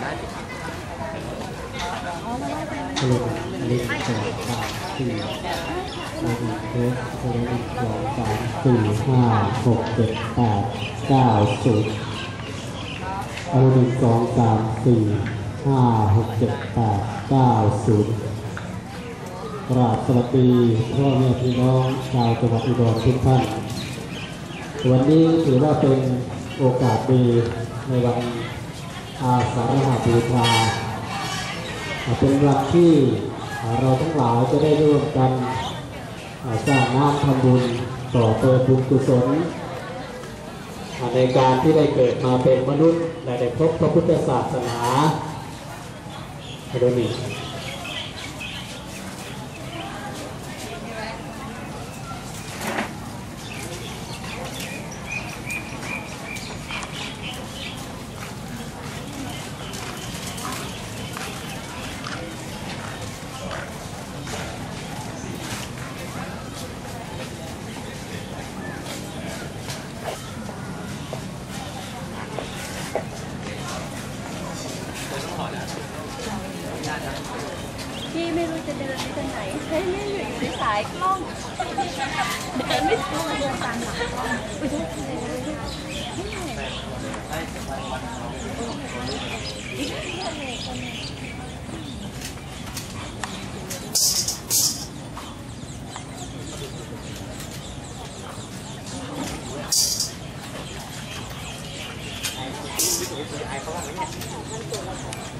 สรุปอันนี้สองสามสี่สรุปเทสสรุปสองสามสี่ห้าหกเจ็ดแปดเก้าสิบสรุปสองสามสี่ห้าหกเจ็ดแปดเก้าสิบกราบสวัสดีพ่อแม่พี่น้องชาวจังหวัดอุดรทุกท่านวันนี้ถือว่าเป็นโอกาสดีในวัน อาสาฬหบูชาเป็นหลักที่เราทั้งหลายจะได้ร่วมกันสร้างน้ำทำบุญต่อเติมบุญกุศลในการที่ได้เกิดมาเป็นมนุษย์และได้พบพระพุทธศาสนาโดยนี้ พี่ไม่รู้จะเดินไปทางไหนใช้ไม่อยู่อยู่ในสายกล้อง เดินไม่ถูกเดินตามหลังกล้องทำแล้ว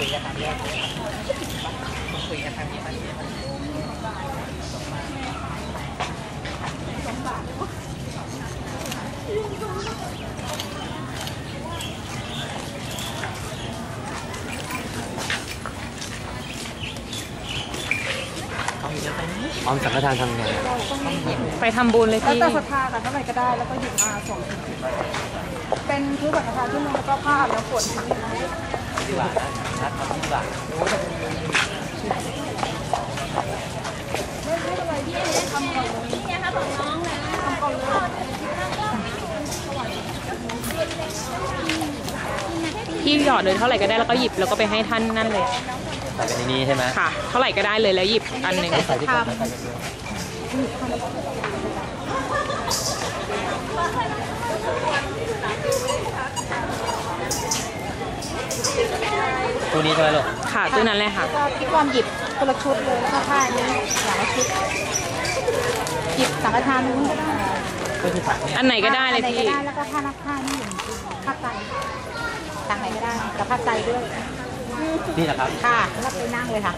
คุยกันทางนี้มาคุยกันทางนี้ทางนี้ออมสังฆทานทำไงไปทำบุญเลยแล้วพี่แต่ศรัทธาค่ะเท่าไหร่ก็ได้แล้วก็หยิบมาส่งเป็นพื้นสังฆทานที่นึงแล้วก็ผ้าอาบน้ำฝนที่นี่ ดีกว่านะนัดทำดีกว่านี่ไงคะของน้องเลยทำก่อนเลยพี่หยอดเลยเท่าไหร่ก็ได้แล้วก็หยิบแล้วก็ไปให้ท่านนั่นเลยใส่ไปในนี้ใช่ไหมค่ะ เท่าไหร่ก็ได้เลยแล้วหยิบอันหนึ่งใส่ที่ผมใส่ ไปเลยตัวนี้ใช่ไหมลูกค่ะตู้นั้นเลยค่ะ ก็พี่ความหยิบคนละชุดเลยแล้วก็ผ้านี้อย่างละชุดหยิบสังฆทานนู้นก็ได้ก็คือผักเนี่ยอันไหนก็ได้เลยอันไหนพี่ก็ได้แล้วก็ผ้านักผ้านี่อย่างผ้าไตรต่างไหนก็ได้กับผ้าไตรด้วย นี่แหละครับ ค่ะแล้วไปนั่งเลยค่ะ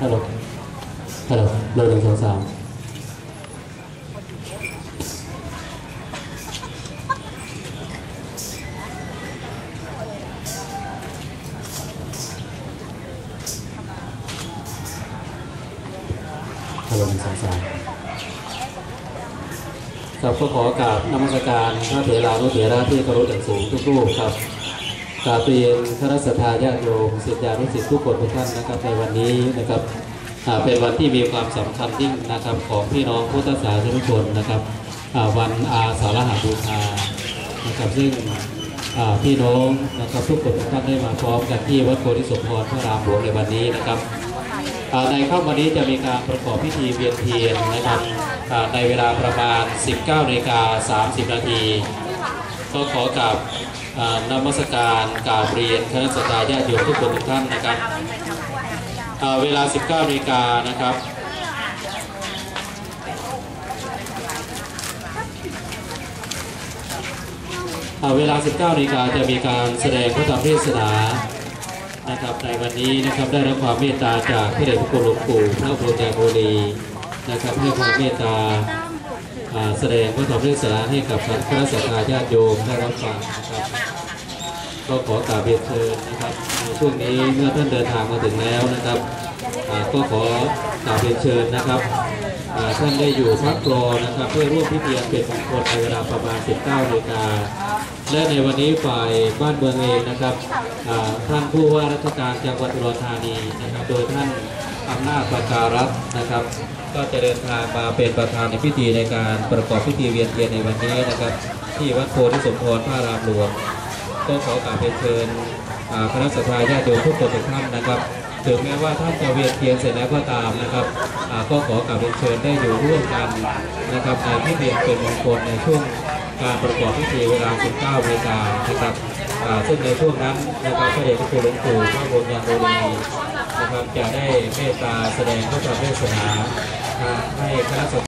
ฮัลโหล ฮัลโหลโหลหนึ่งสองสามฮัลโหลหนึ่งสองสามครับก็ขอกราบนมัสการพระเถรานุเถระที่เคารพอย่างสูงทุกรูปครับ กราบเรียนข้าราชกาญาติโยมศิษยานุศิษย์ทุกคนทุกท่านนะครับในวันนี้นะครับเป็นวันที่มีความสำคัญยิ่งนะครับของพี่น้องพุทธศาสนิกชนนะครับวันอาสาฬหบูชานะครับซึ่งพี่น้องนะครับทุกคนทุกท่านได้มาพร้อมกันที่วัดโพธิสมพรพระรามหลวงในวันนี้นะครับในค่ำวันนี้จะมีการประกอบพิธีเวียนเทียนนะครับในเวลาประมาณ 19นาฬิกา30 นาทีก็ขอกับ นมัสการกราบเรียนคณะสัตยาญาติโยมทุกคนทุกท่านนะครับอ่าเวลา 19นาฬิกานะครับอ่าเวลา 19นาฬิกาจะมีการแสดงพระธรรมเทศนานะครับในวันนี้นะครับได้รับความเมตตาจากพระเดชพระคุณหลวงปู่พระโพุทธโมลีนะครับให้ความเมตตา แสดงพระธรรมเทศนาให้กับคณะสัตยาญาติโยมได้รับฟังนะครับก็ขอกราบเรียนเชิญนะครับในช่วงนี้เมื่อท่านเดินทางมาถึงแล้วนะครับก็ขอกราบเรียนเชิญนะครับท่านได้อยู่พักรอนะครับเพื่อร่วมพิธีเป็นมงคลในเวลาประมาณ 19นาฬิกาและในวันนี้ฝ่ายบ้านเมืองเองนะครับท่านผู้ว่าราชการจังหวัดอุดรธานีนะครับ โดยท่าน อำนาจประการัฐนะครับ ก็จะเดินทางมาเป็นประธานในพิธีในการประกอบพิธีเวียนเทียนในวันนี้นะครับ ที่วัดโพธิสมพรพระรามหลวงก็ขอกราบเรียนเชิญคณะสัตยาญาติโยมทุกคนทุกท่านนะครับ ถึงแม้ว่าท่านจะเวียนเทียนเสร็จแล้วก็ตามนะครับก็ขอกราบเรียนเชิญได้อยู่ร่วมกันนะครับในพิธีอันเป็นมงคลในช่วงการประกอบพิธีเวลา 19นาฬิกานะครับซึ่งในช่วงนั้นนะครับพระเดชพระคุณหลวงปู่พระบรมยานโรนี นะครับจะได้เมตตาแสดงพระธรรมเทศนาอ่าให้คณะสงฆ์